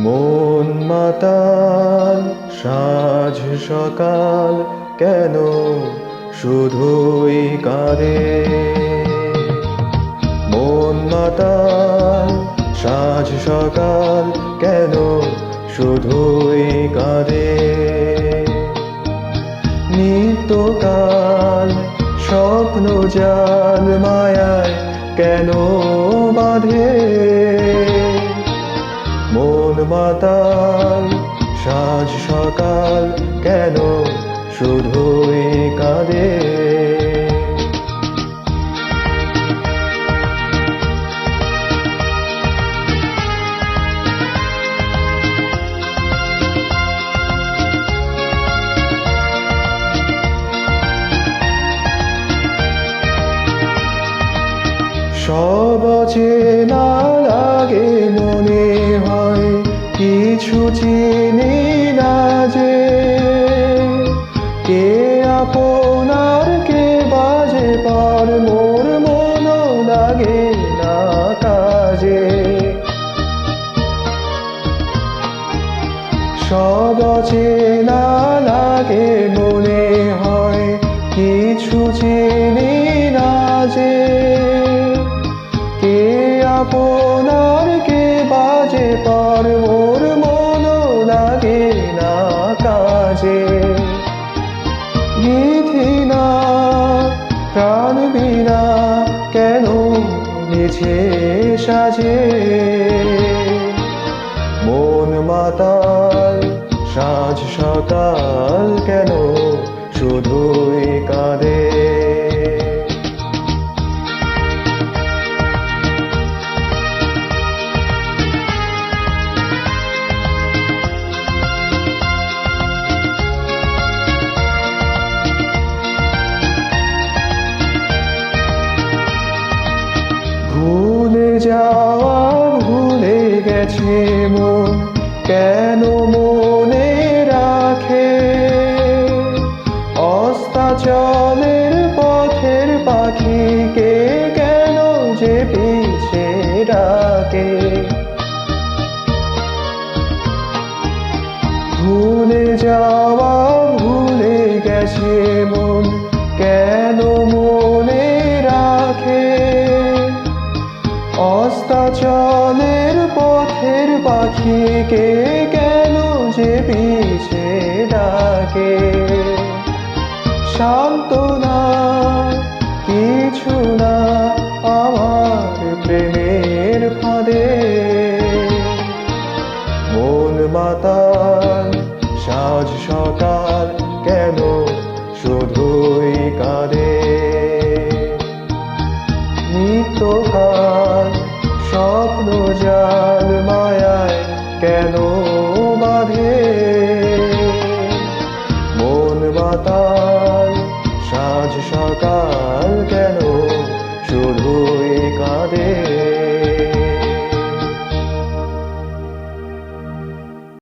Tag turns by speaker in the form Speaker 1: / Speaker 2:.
Speaker 1: মন মাতাল, সাজ সকাল, কেন শুধুই কাঁদে মন মাতাল, সাজ সকাল, কেন শুধুই কাঁদে নিত্যকাল, স্বপ্ন জাল মায়ায়, কেন মাতাল সাজ সকাল কেন শুধুই কাঁদে? সব চেনা লাগে মনে হয় কিছু চিনি না যে কে আপনার, কে বাজে পার, মোর মন লাগে না কাজে। সব চেনা লাগে মনে হয়, কিছু চিনি না প্রাণ বিনা কেন মিছে সাজে? মন মাতাল সাজ সকাল কেন শুধুই গেছে মন, কেন মনে রাখে? অস্তাচলের পথের পাখিকে কেন যে পিছে ডাকে? ভুলে যাওয়া ভুলে গেছে মন পথের পাখিকে কেন যে পিছে ডাকে? শান্ত না কিছু না, আমার প্রেমের ফাঁদে। মন মাতাল, সাজ সকাল কেন শুধুই কাঁদে? নিত্যকাল, স্বপ্ন জাল সাজ